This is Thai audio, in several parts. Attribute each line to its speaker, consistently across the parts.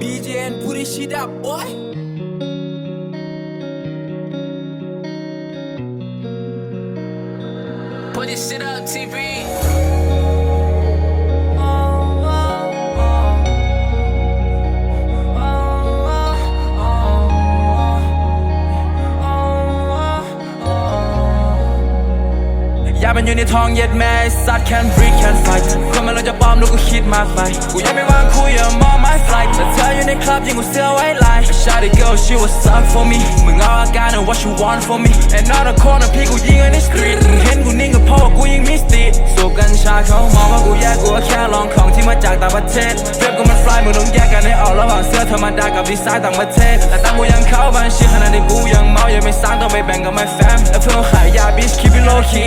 Speaker 1: BJN put this shit up boy. Put this shit up TV มันอยู่ในท้องเย็ดแม่สัตว์ can't breathe can't fight คนมันเราจะปลอมลูกกูคิดมากไปกูยังไม่วางคุย I'm on my flight แต่เธออยู่ในคลับยิงกูเสื้อไว้ลาย Shawty girl she was suck for me มึงเอาอาการ and what you want for me and not a corner พี่กูยิงใน street มึงเห็นกูนิ่งก็เพราะว่ากูยิงมิสติสูบกัญชาเขามองว่ากูแย่กูแค่ลองของที่มาจากต่างประเทศเพื่อนกูมัน fly มึงต้องแยกกันให้ออกระหว่างเสื้อธรรมดากับดีไซน์ต่างประเทศแต่ตั้งกูยังเข้าบ้านชิขนาดนี้กูยังเมายังไม่สร้างต้องไปแบ่งกับ my fam และเพื่อนขายยา bitch keep it low key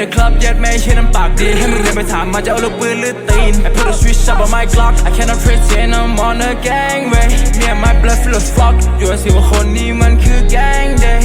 Speaker 1: the club yet แม่ใช้น้ำปากดี ให้มึงเดินไปถามมาจะเอาลูกปืนหรือตีน I put a switch up on my Glock I cannot pretend I'm on a gangway Me and my blood full of fuck อยู่สิว่าคนนี้มันคือ gang day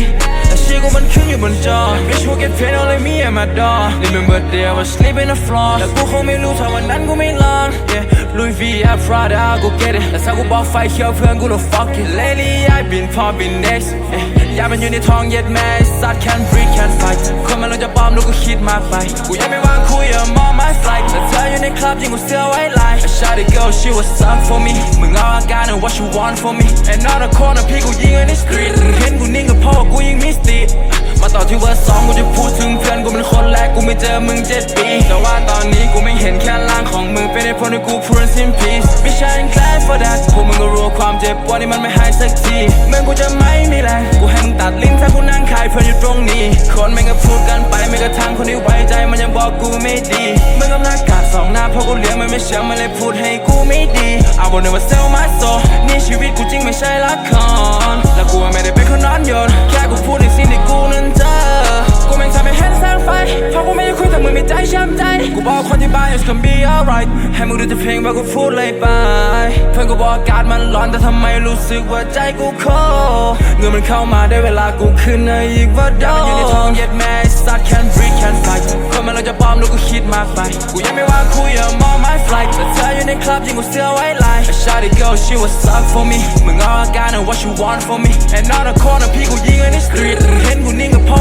Speaker 1: only me and my dog Remember there was sleep in the floor แต่กูคงไม่รู้ถ้าวันนั้นกูไม่ลอง Yeah Louis V I Prada I go get it แต่ถ้ากูบอกไฟเขียวเพื่อนกูต้อง fuck it Lately I been popping next yeah. ยากเป็นอยู่ในท้องเย็ดแม่สัตว์ can't breathe can't fight คนมันเราจะปลอมลูกกูคิดมากไป กูยังไม่วางคุย I'm on my flight แต่เธออยู่ในคลับยิงกูเสื้อไว้ลาย I shot it girl she was suck for me มึงเอาอาการ and what you want for me and not a corner พี่กูยิงใน street มึงเห็นกูนิ่งก็เพราะว่ากูยิงมิสติมาต่อที่เวอร์สองกูจะพูดถึงเพื่อนกู ไม่เจอมึงเจ็ดปี แต่ว่าตอนนี้กูไม่เห็นแค่ล่างของมึงเป็นเหตุผลที่กูพูด in peace ไม่ใช่ I'm glad for that พวกมึงก็รู้ความเจ็บปวดนี่มันไม่หายสักทีเมื่อกูจะไม่มีแรงกูให้มึงตัดลิ้นถ้ากูนั่งขายเพื่อนอยู่ตรงนี้ คนแม่งก็พูดกันไปไม่กระทั่งคนที่ไว้ใจมันยังบอกกูไม่ดีมึงกำลังกาดสองหน้าเพราะกูเลี้ยงมันไม่เชื่อมันเลยพูดให้กูไม่ดี I will never sell my soul นี่ชีวิตกูจริงไม่ใช่ละคร กูบอกคนที่บ้าน it's gonna be alright ให้มึงดูแต่เพลงว่ากูพูดเลยไปเพื่อนกูบอกอากาศมันร้อนแต่ทำไมรู้สึกว่าใจกูโคเงินมันเข้ามาได้เวลากูขึ้นในอีกว่าโดนอยู่ในท้องเย็ดแม่ไอ้สัตว์ can breathe can fight คนมันเราจะปลอมลูกกูคิดมากไปกูยังไม่วางคุย I'm on my flight แต่เธออยู่ในคลับยิงกูเสื้อไว้ลาย I shot it girl she was suck for me มึงเอาอาการ and what you want for me and not a corner พี่กูยิงใน street มึงเห็นกูนิ่งก็เพร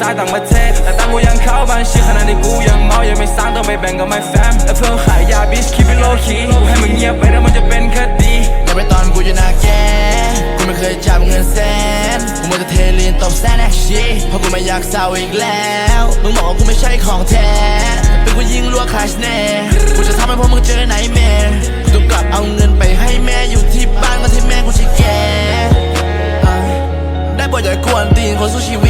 Speaker 1: มดากับดีไซน์ต่างประเทศ แต่ตังกูยังเข้าบ้านชิขนาดนี้กูยังเมายังไม่สร้างต้องไปแบ่งกับ my fam และเพื่อนขายยา bitch keep it low key กูให้มึงเงียบไปแล้วมันจะเป็นคดี
Speaker 2: อย่าไปตอนกูอยู่นาแกกูไม่เคยจับเงินแสนกูมัวแต่เทลีนตบแซนแอคชีเพราะกูไม่อยากเศร้าอีกแล้วมึงบอกว่ากูไม่ใช่ของแท้เป็นกูยิงลัวกคาชแน่กูจะทำให้พวกมึงเจอไหนแม่กูต้องกลับเอาเงินไปให้แม่อยู่ที่บ้านก็ที่แม่กูชิแกได้โปรดอย่ากวนตีนคนสู้ชีวิต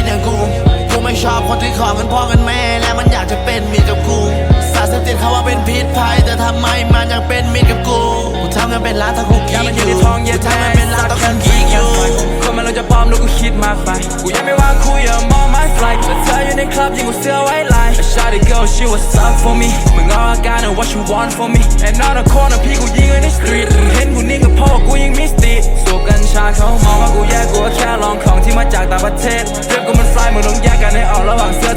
Speaker 2: ขอเงินพ่อเงินแม่ และมันอยากจะเป็นมิตรกับกูสารเสพติดเขาว่าเป็นพิษภัย แต่ทำไมมันยังเป็นมิตรกับกูกูทำเงินเป็นล้านถ้ากู
Speaker 1: อ
Speaker 2: คิ
Speaker 1: ยาก
Speaker 2: ด
Speaker 1: มัน
Speaker 2: อ
Speaker 1: ยู่ในท้องเย็ด
Speaker 2: กูทำเงินเป็นล้านต้อง
Speaker 1: แค่
Speaker 2: คิ
Speaker 1: พี
Speaker 2: ดอยู่
Speaker 1: คนมันเราจะปลอมลูกกูคิดมากไปกูยังไม่วางคุย I'm on my flight แต่เธออยู่ในคลับยิงกูเสื้อไว้ลาย I shot it girl she was suck for me มึงเอาอาการ and what you want for me and not a corner พี่กูยิงใน street มึงเห็นกูนิ่งก็เพราะว่ากูยิงมิสติสูบกัญชาเขามองว่ากูแย่กูแค่ลองของที่มาจากต่างประเทศเพื่อนกูมัน fly มึงต้องแยกกันให้ออก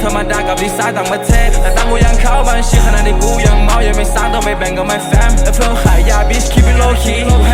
Speaker 1: ธรรมดากับดีไซน์ต่างประเทศแต่ตังกูยังเข้าบัญชีขนาดนี้กูยังเมายังไม่สร้างต้องไปแบ่งกับ my fam และเพิ่มขายยา bitch keep it low key กูให้มึงเงียบไปแล้ว